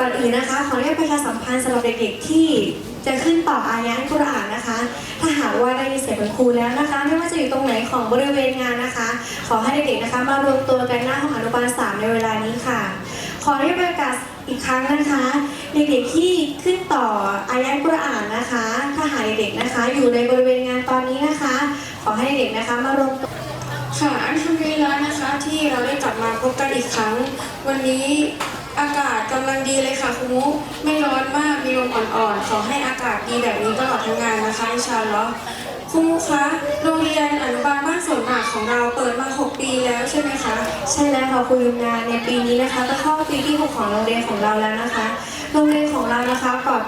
ก่อนอื่นนะคะ ขออนุญาตประชาสัมพันธ์สำหรับเด็กๆที่จะขึ้นต่ออายะอัลกุรอานนะคะ ถ้าหากว่าได้ยินเสียงคุณครูแล้วนะคะ ไม่ว่าจะอยู่ตรงไหนของบริเวณงานนะคะ ขอให้เด็กๆนะคะมารวมตัวกันหน้าห้องอนุบาลสามในเวลานี้ค่ะ ขออนุญาตประกาศอีกครั้งนะคะ เด็กๆที่ขึ้นต่ออายะอัลกุรอานนะคะ ถ้าหากเด็กๆนะคะ อยู่ในบริเวณงานตอนนี้นะคะ ขอให้เด็กๆนะคะมารวมตัวค่ะอันทำดีแล้วนะคะที่เราได้กลับมาพบกันอีกครั้ง วันนี้ อากาศกำลังดีเลยค่ะคุณมุกไม่ร้อนมากมีลมอ่อนๆขอให้อากาศดีแบบนี้ตลอดทั้งงานนะคะอินชาอัลลอฮ์คุณมุกคะโรงเรียนอนุบาลบ้านสวนหมากของเราเปิดมา 6 ปีแล้วใช่ไหมคะใช่แล้วค่ะคุณยุงนาในปีนี้นะคะก็เข้าปีที่ 6 ของโรงเรียนของเราแล้วนะคะโรงเรียน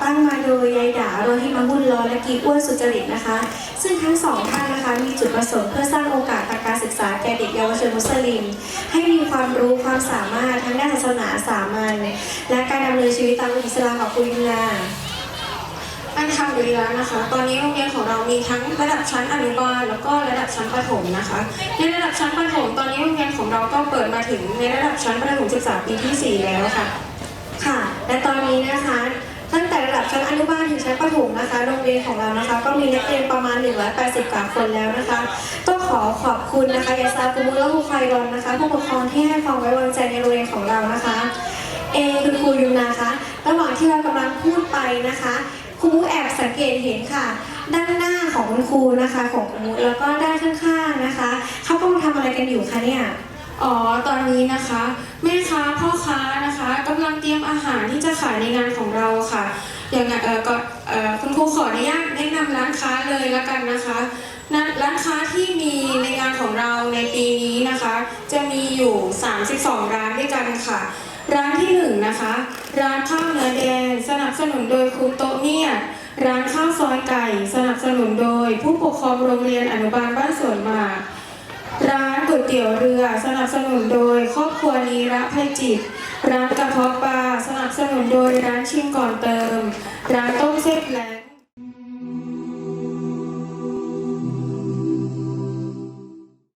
ตั้งมาโดยยายดาโรฮิมาบุลลอและกีอ้วนสุจริตนะคะ ซึ่งทั้งสองท่านนะคะมีจุดประสงค์เพื่อสร้างโอกาสทางการศึกษาแก่เด็กเยาวชนมุสลิม ให้มีความรู้ความสามารถทั้งด้านศาสนาสามัญและการดำเนินชีวิตตามอิสลามของคุณยุมนาอันทำดีแล้วนะคะ ตอนนี้โรงเรียนของเรามีทั้งระดับชั้นอนุบาลแล้วก็ระดับชั้นประถมนะคะ ในระดับชั้นประถมตอนนี้โรงเรียนของเราก็เปิดมาถึงในระดับชั้นประถมศึกษาปีที่สี่แล้วค่ะ ค่ะ และตอนนี้นะคะ ตั้งแต่ระดับชั้นอนุบาลถึงชั้นประถมนะคะ โรงเรียนของเรานะคะ ก็มีนักเรียนประมาณ 180กว่าคนแล้วนะคะ ต้องขอขอบคุณนะคะยาซากุมุลและฮูไครอนนะคะผู้ปกครองที่ให้ความไว้วางใจในโรงเรียนของเรานะคะ เอคุณครูยูนาคะ ระหว่างที่เรากำลังพูดไปนะคะครูมุแอบสังเกตเห็นค่ะ ด้านหน้าของคุณครูนะคะ ของครูมุแล้วก็ด้านข้างๆนะคะเขากำลังทำอะไรกันอยู่คะเนี่ยอ๋อ ตอนนี้นะคะ แม่ค้าพ่อค้านะคะกำลังเตรียมอาหารที่จะขายในงานของเราค่ะ อย่างเออก็เออคุณครูขออนุญาตแนะนำร้านค้าเลยละกันนะคะนะร้านค้าที่มีในงานของเราในปีนี้นะคะ จะมีอยู่ 32 ร้านด้วยกันค่ะ ร้านที่หนึ่งนะคะ ร้านข้าวเนื้อแดงสนับสนุนโดยครูโตเนี่ยร้านข้าวซอยไก่ สนับสนุนโดย ผู้ปกครองโรงเรียนอนุบาลบ้านสวนหมากร้านก๋วยเตี๋ยวเรือ สนับสนุนโดย ครอบครัวนีระภัยจิต ร้านกระเพาะปลา นับสนุนโดยร้านชิมก่อนเติม ร้านต้มเส้นแหลก